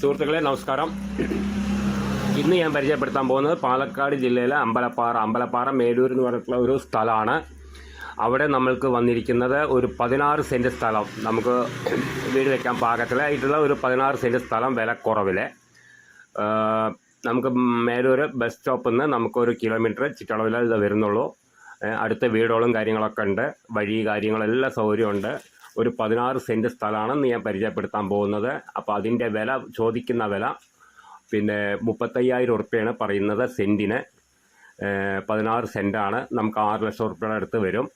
സുഹൃത്തുക്കളെ നമസ്കാരം. ഇന്ന് ഞാൻ പരിചയപ്പെടുത്താൻ പോകുന്നത് പാലക്കാട് ജില്ലയിലെ അമ്പലപ്പാറ. അമ്പലപ്പാറ മേലൂർ എന്ന് പറഞ്ഞിട്ടുള്ള ഒരു സ്ഥലമാണ്. അവിടെ നമ്മൾക്ക് വന്നിരിക്കുന്നത് ഒരു പതിനാറ് സെന്റ് സ്ഥലം. നമുക്ക് വീട് വയ്ക്കാൻ പാകത്തിലായിട്ടുള്ള ഒരു പതിനാറ് സെന്റ് സ്ഥലം വില കുറവിൽ നമുക്ക് മേലൂർ ബസ് സ്റ്റോപ്പിൽ നിന്ന് നമുക്കൊരു കിലോമീറ്റർ ചുറ്റളവിൽ വരുന്നുള്ളൂ. അടുത്ത വീടുകളും കാര്യങ്ങളൊക്കെ ഉണ്ട്. വഴി കാര്യങ്ങളെല്ലാം സൗകര്യമുണ്ട്. ഒരു പതിനാറ് സെന്റ് സ്ഥലമാണെന്ന് ഞാൻ പരിചയപ്പെടുത്താൻ പോകുന്നത്. അപ്പോൾ അതിന്റെ വില ചോദിക്കുന്ന വില പിന്നെ മുപ്പത്തയ്യായിരം ഉറുപ്പ്യാണ് പറയുന്നത് സെന്റിന് പതിനാറ് സെന്റാണ് നമുക്ക് ആറ് ലക്ഷം ഉറുപ്പ്യയുടെ അടുത്ത് വരും.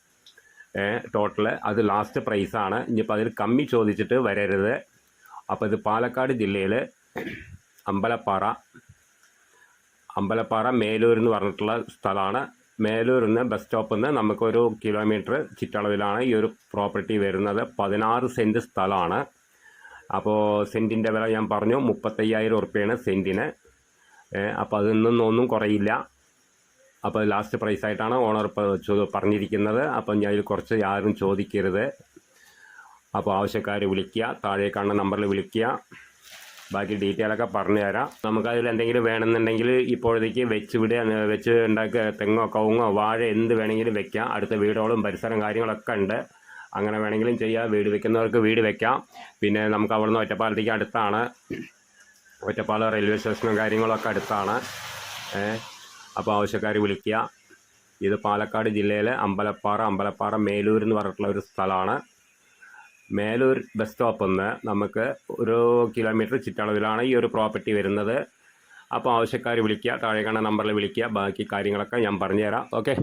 ടോട്ടൽ അത് ലാസ്റ്റ് പ്രൈസാണ് ഇനിയിപ്പോൾ അതിൽ കമ്മി ചോദിച്ചിട്ട് വരരുത്. അപ്പോൾ ഇത് പാലക്കാട് ജില്ലയിൽ അമ്പലപ്പാറ അമ്പലപ്പാറ മേലൂർ എന്ന് പറഞ്ഞിട്ടുള്ള സ്ഥലമാണ്. മേലൂരിൽ നിന്ന് ബസ് സ്റ്റോപ്പിൽ നിന്ന് നമുക്കൊരു കിലോമീറ്റർ ചുറ്റളവിലാണ് ഈ ഒരു പ്രോപ്പർട്ടി വരുന്നത്. പതിനാറ് സെന്റ് സ്ഥലമാണ്. അപ്പോൾ സെന്റിന്റെ വില ഞാൻ പറഞ്ഞു മുപ്പത്തയ്യായിരം ഉറുപ്പ്യാണ് സെന്റിന് അപ്പോൾ അതിൽ നിന്നൊന്നും കുറയില്ല. അപ്പോൾ ലാസ്റ്റ് പ്രൈസ് ആയിട്ടാണ് ഓണർ പറഞ്ഞിരിക്കുന്നത്. അപ്പം ഞാൻ ഇതിൽ കുറച്ച് ആരും ചോദിക്കരുത്. അപ്പോൾ ആവശ്യക്കാർ വിളിക്കുക താഴെ കാണുന്ന നമ്പറിൽ വിളിക്കുക. ബാക്കി ഡീറ്റെയിൽ ഒക്കെ പറഞ്ഞു തരാം നമുക്കതിൽ എന്തെങ്കിലും വേണമെന്നുണ്ടെങ്കിൽ ഇപ്പോഴത്തേക്ക് വെച്ച് വിടുക വെച്ച് ഉണ്ടാക്കുക. തെങ്ങോ കവുങ്ങോ വാഴ എന്ത് വേണമെങ്കിലും വെക്കാം. അടുത്ത വീടുകളും പരിസരം കാര്യങ്ങളൊക്കെ ഉണ്ട്. അങ്ങനെ വേണമെങ്കിലും ചെയ്യാം. വീട് വെക്കുന്നവർക്ക് വീട് വെക്കാം. പിന്നെ നമുക്ക് അവിടുന്ന് ഒറ്റപ്പാലത്തേക്ക് അടുത്താണ്. ഒറ്റപ്പാലം റെയിൽവേ സ്റ്റേഷനും കാര്യങ്ങളൊക്കെ അടുത്താണ്. അപ്പോൾ ആവശ്യക്കാർ വിളിക്കുക. ഇത് പാലക്കാട് ജില്ലയിലെ അമ്പലപ്പാറ അമ്പലപ്പാറ മേലൂർ എന്ന് പറഞ്ഞിട്ടുള്ള ഒരു സ്ഥലമാണ്. മേലൂർ ബസ് സ്റ്റോപ്പിൽ നിന്ന് നമുക്ക് ഒരു കിലോമീറ്റർ ചുറ്റളവിലാണ് ഈ ഒരു പ്രോപ്പർട്ടി വരുന്നത്. അപ്പോൾ ആവശ്യക്കാർ വിളിക്കുക താഴെ കാണുന്ന നമ്പറിൽ വിളിക്കുക. ബാക്കി കാര്യങ്ങളൊക്കെ ഞാൻ പറഞ്ഞുതരാം. ഓക്കെ.